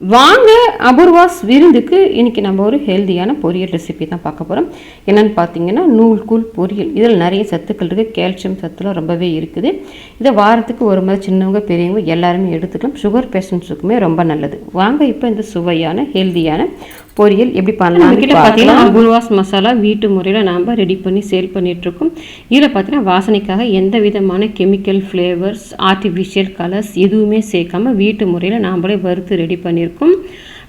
வாங்க அபூர்வாஸ் விருந்துக்கு இன்றைக்கி நம்ம ஒரு ஹெல்தியான பொரியல் ரெசிபி தான் பார்க்க போகிறோம் என்னென்னு பார்த்தீங்கன்னா நூல்கூல் பொரியல். இதில் நிறைய சத்துக்கள் இருக்குது கால்சியம் சத்துலாம் ரொம்பவே இருக்குது. இதை வாரத்துக்கு ஒரு மாதிரி சின்னவங்க பெரியவங்க எல்லாருமே எடுத்துக்கலாம். சுகர் பேஷண்ட்ஸுக்குமே ரொம்ப நல்லது. வாங்க இப்போ இந்த சுவையான ஹெல்தியான பொரியல் எப்படி பண்ணலாம் கிட்ட பார்த்தீங்கன்னா அபூர்வாஸ் மசாலா வீட்டு முறையில் நாம் ரெடி பண்ணி சேல் பண்ணிகிட்ருக்கோம் இதில் பார்த்தீங்கன்னா வாசனைக்காக எந்த விதமான கெமிக்கல் ஃப்ளேவர்ஸ் ஆர்டிஃபிஷியல் கலர்ஸ் எதுவுமே சேர்க்காம வீட்டு முறையில் நாம்ளே வறுத்து ரெடி பண்ணியிருக்கோம்.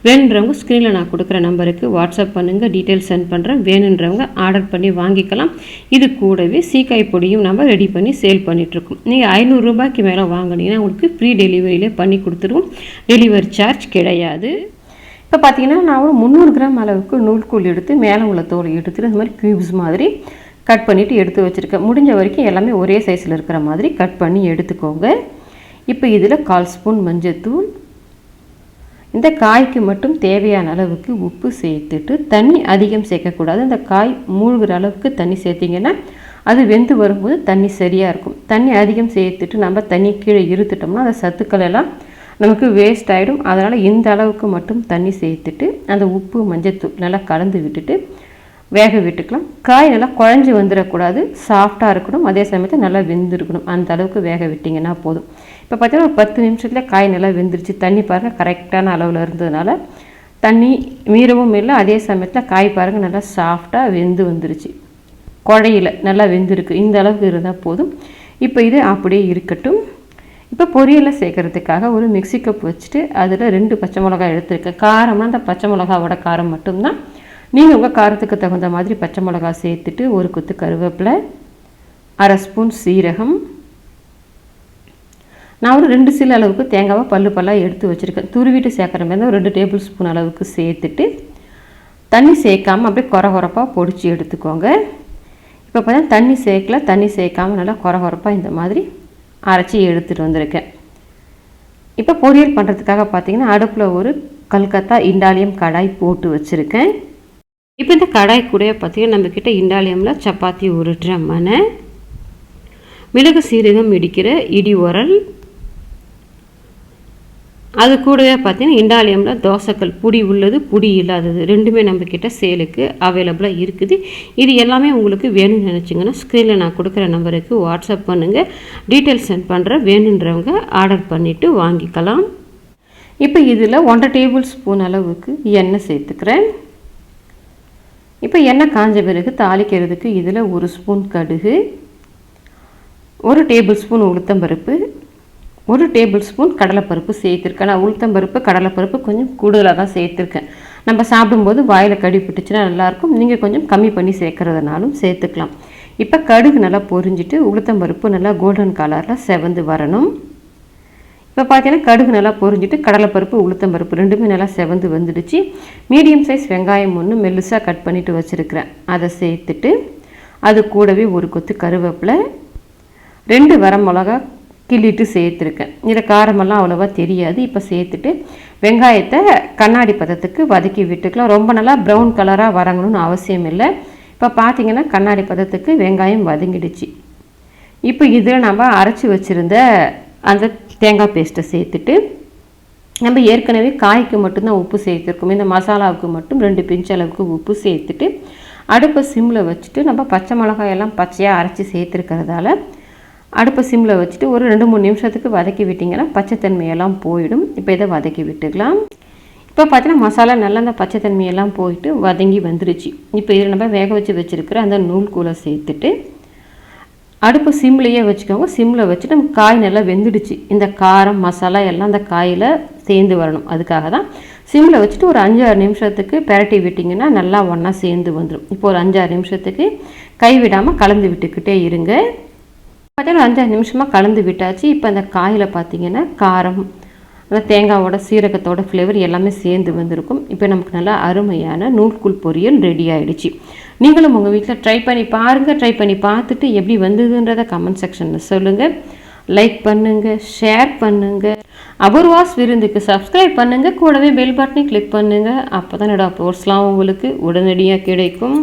வேணுன்றவங்க ஸ்க்ரீனில் நான் கொடுக்குற நம்பருக்கு வாட்ஸ்அப் பண்ணுங்கள் டீட்டெயில்ஸ் சென்ட் பண்ணுறேன் வேணுன்றவங்க ஆர்டர் பண்ணி வாங்கிக்கலாம். இது கூடவே சீக்காய் பொடியும் நம்ம ரெடி பண்ணி சேல் பண்ணிகிட்ருக்கோம் நீங்கள் ஐநூறுரூபாய்க்கு மேலே வாங்கினீங்கன்னா உங்களுக்கு ஃப்ரீ டெலிவரியிலே பண்ணி கொடுத்துருவோம். டெலிவரி சார்ஜ் கிடையாது. இப்போ பார்த்தீங்கன்னா நான் ஒரு முந்நூறு கிராம் அளவுக்கு நூல்கூல் எடுத்து மேலே உள்ள தோலை எடுத்துட்டு இந்த மாதிரி க்யூப்ஸ் மாதிரி கட் பண்ணிவிட்டு எடுத்து வச்சுருக்கேன். முடிஞ்ச வரைக்கும் எல்லாமே ஒரே சைஸில் இருக்கிற மாதிரி கட் பண்ணி எடுத்துக்கோங்க. இப்போ இதில் கால் ஸ்பூன் மஞ்சத்தூள் இந்த காய்க்கு மட்டும் தேவையான அளவுக்கு உப்பு சேர்த்துட்டு தண்ணி அதிகம் சேர்க்கக்கூடாது. இந்த காய் மூழ்கிற அளவுக்கு தண்ணி சேர்த்திங்கன்னா அது வெந்து வரும்போது தண்ணி சரியாக இருக்கும். தண்ணி அதிகம் சேர்த்துட்டு நம்ம தண்ணி கீழே இருத்துட்டோம்னா அந்த சத்துக்கள் எல்லாம் நமக்கு வேஸ்ட் ஆகிடும் அதனால் இந்த அளவுக்கு மட்டும் தண்ணி சேர்த்துட்டு அந்த உப்பு மஞ்சத்தூள் நல்லா கலந்து விட்டுட்டு வேக விட்டுக்கலாம். காய் நல்லா குழஞ்சி வந்துடக்கூடாது சாஃப்டாக இருக்கணும். அதே சமயத்தில் நல்லா வெந்திருக்கணும். அந்த அளவுக்கு வேக விட்டிங்கன்னா போதும். இப்போ பார்த்தீங்கன்னா ஒரு பத்து நிமிஷத்தில் காய் நல்லா வெந்துருச்சு. தண்ணி பாருங்கள் கரெக்டான அளவில் இருந்ததுனால தண்ணி மீறவும் இல்லை. அதே சமயத்தில் காய் பாருங்கள் நல்லா சாஃப்டாக வெந்து வந்துருச்சு. குழையில நல்லா வெந்திருக்கு. இந்த அளவுக்கு இருந்தால் போதும். இப்போ இது அப்படியே இருக்கட்டும். இப்போ பொரியலை சேர்க்கறதுக்காக ஒரு மிக்சி கப் வச்சுட்டு அதில் ரெண்டு பச்சை மிளகாய் எடுத்துருக்கேன். காரம்னா அந்த பச்சை மிளகாவோட காரம் மட்டும்தான். நீங்கள் உங்கள் காரத்துக்கு தகுந்த மாதிரி பச்சை மிளகா சேர்த்துட்டு ஒரு குத்து கருவேப்பிலை அரை ஸ்பூன் சீரகம். நான் ஒரு ரெண்டு சில அளவுக்கு தேங்காவை பல்லு பல்லாக எடுத்து வச்சுருக்கேன். துருவிட்டு சேர்க்குற மாதிரி ஒரு ரெண்டு டேபிள் ஸ்பூன் அளவுக்கு சேர்த்துட்டு தண்ணி சேர்க்காமல் அப்படியே குறை குறப்பாக பொடிச்சு எடுத்துக்கோங்க. இப்போ பார்த்தா தண்ணி சேர்க்கல தண்ணி சேர்க்காமல் நல்லா குறை குறப்பாக இந்த மாதிரி அரைச்சி எடுத்துகிட்டு வந்திருக்கேன். இப்போ பொரியல் பண்ணுறதுக்காக பார்த்தீங்கன்னா அடுப்பில் ஒரு கல்கத்தா இண்டாலியம் கடாய் போட்டு வச்சுருக்கேன். இப்போ இந்த கடாய் கூட பார்த்தீங்கன்னா நம்மக்கிட்ட இண்டாலியமில் சப்பாத்தி உருட்டுற மனை மிளகு சீரகம் இடிக்கிற இடி உரல் அது கூடவே பார்த்தீங்கன்னா இண்டாலியமில் தோசைக்கல் புடி உள்ளது புடி இல்லாதது. ரெண்டுமே நம்மக்கிட்ட சேலுக்கு அவைலபிளாக இருக்குது. இது எல்லாமே உங்களுக்கு வேணும்னு நினச்சிங்கன்னா ஸ்க்ரீனில் நான் கொடுக்குற நம்பருக்கு வாட்ஸ்அப் பண்ணுங்கள் டீட்டெயில்ஸ் சென்ட் பண்ணுறேன் வேணுன்றவங்க ஆர்டர் பண்ணிவிட்டு வாங்கிக்கலாம். இப்போ இதில் ஒன்றரை டேபிள் ஸ்பூன் அளவுக்கு எண்ணெய் சேர்த்துக்கிறேன். இப்போ எண்ணெய் காஞ்ச பிறகு தாளிக்கிறதுக்கு இதில் ஒரு ஸ்பூன் கடுகு ஒரு டேபிள் ஸ்பூன் உளுத்தம்பருப்பு ஒரு டேபிள் ஸ்பூன் கடலைப்பருப்பு சேர்த்துருக்கேன். நான் உளுத்தம்பருப்பு கடலைப்பருப்பு கொஞ்சம் கூடுதலாக தான் சேர்த்துருக்கேன். நம்ம சாப்பிடும்போது வாயில் கடி பிட்டுச்சுன்னா நல்லாயிருக்கும். நீங்கள் கொஞ்சம் கம்மி பண்ணி சேர்க்குறதுனாலும் சேர்த்துக்கலாம். இப்போ கடுகு நல்லா பொரிஞ்சிட்டு உளுத்தம்பருப்பு நல்லா கோல்டன் கலரில் செவந்து வரணும். இப்போ பார்த்தீங்கன்னா கடுகு நல்லா பொரிஞ்சிட்டு கடலைப்பருப்பு உளுத்தம்பருப்பு ரெண்டுமே நல்லா செவந்து வந்துடுச்சு. மீடியம் சைஸ் வெங்காயம் ஒன்று மெல்லுசாக கட் பண்ணிவிட்டு வச்சுருக்கிறேன். அதை சேர்த்துட்டு அது கூடவே ஒரு கொத்து கருவேப்பிலை ரெண்டு வர மிளகா கிள்ளிட்டு சேர்த்துருக்கேன். இதில் காரமெல்லாம் அவ்வளோவா தெரியாது. இப்போ சேர்த்துட்டு வெங்காயத்தை கண்ணாடி பதத்துக்கு வதக்கி விட்டுக்கலாம். ரொம்ப நல்லா ப்ரௌன் கலராக வரங்கணும்னு அவசியம் இல்லை. இப்போ பார்த்தீங்கன்னா கண்ணாடி பதத்துக்கு வெங்காயம் வதங்கிடுச்சு. இப்போ இதில் நம்ம அரைச்சி வச்சுருந்த அந்த தேங்காய் பேஸ்ட்டை சேர்த்துட்டு நம்ம ஏற்கனவே காய்க்கு மட்டும்தான் உப்பு சேர்த்துருக்கோம். இந்த மசாலாவுக்கு மட்டும் ரெண்டு பிஞ்சு அளவுக்கு உப்பு சேர்த்துட்டு அடுப்பை சிம்மில் வச்சுட்டு நம்ம பச்சை மிளகாயெல்லாம் பச்சையாக அரைச்சி சேர்த்துருக்கிறதால அடுப்பை சிம்மில் வச்சுட்டு ஒரு ரெண்டு மூணு நிமிஷத்துக்கு வதக்கி விட்டிங்கன்னா பச்சைத்தன்மையெல்லாம் போயிடும். இப்போ இதை வதக்கி விட்டுக்கலாம். இப்போ பார்த்தீங்கன்னா மசாலா நல்லா அந்த பச்சைத்தன்மையெல்லாம் போயிட்டு வதங்கி வந்துருச்சு. இப்போ இதில் நம்ம வேக வச்சு வச்சுருக்கிற அந்த நூல்கூலை சேர்த்துட்டு அடுப்பு சிம்லேயே வச்சுக்கோங்க. சிம்மில் வச்சுட்டு நம்ம காய் நல்லா வெந்துடுச்சு. இந்த காரம் மசாலா எல்லாம் அந்த காயில் சேர்ந்து வரணும். அதுக்காக தான் சிம்மில் வச்சுட்டு ஒரு அஞ்சாறு நிமிஷத்துக்கு பெரட்டி விட்டிங்கன்னா நல்லா ஒன்றா சேர்ந்து வந்துடும் இப்போ ஒரு அஞ்சாறு நிமிஷத்துக்கு கை விடாமல் கலந்து விட்டுக்கிட்டே இருங்க. பார்த்தீங்கன்னா அஞ்சாறு நிமிஷமாக கலந்து விட்டாச்சு. இப்போ அந்த காயில் பார்த்தீங்கன்னா காரம் அந்த தேங்காவோட சீரகத்தோட ஃப்ளேவர் எல்லாமே சேர்ந்து வந்திருக்கும். இப்போ நமக்கு நல்லா அருமையான நூல்குள் பொரியல் ரெடி ஆகிடுச்சு நீங்களும் உங்கள் வீட்டில் ட்ரை பண்ணி பாருங்கள் ட்ரை பண்ணி பார்த்துட்டு எப்படி வந்ததுன்றதை கமெண்ட் செக்ஷனில் சொல்லுங்கள் லைக் பண்ணுங்கள் ஷேர் பண்ணுங்கள் அபூர்வாஸ் விருந்துக்கு சப்ஸ்கிரைப் பண்ணுங்கள் கூடவே பெல் பட்டனை கிளிக் பண்ணுங்கள் அப்போ தான் என்னோடய போர்ஸ்லாம் உங்களுக்கு உடனடியாக கிடைக்கும்.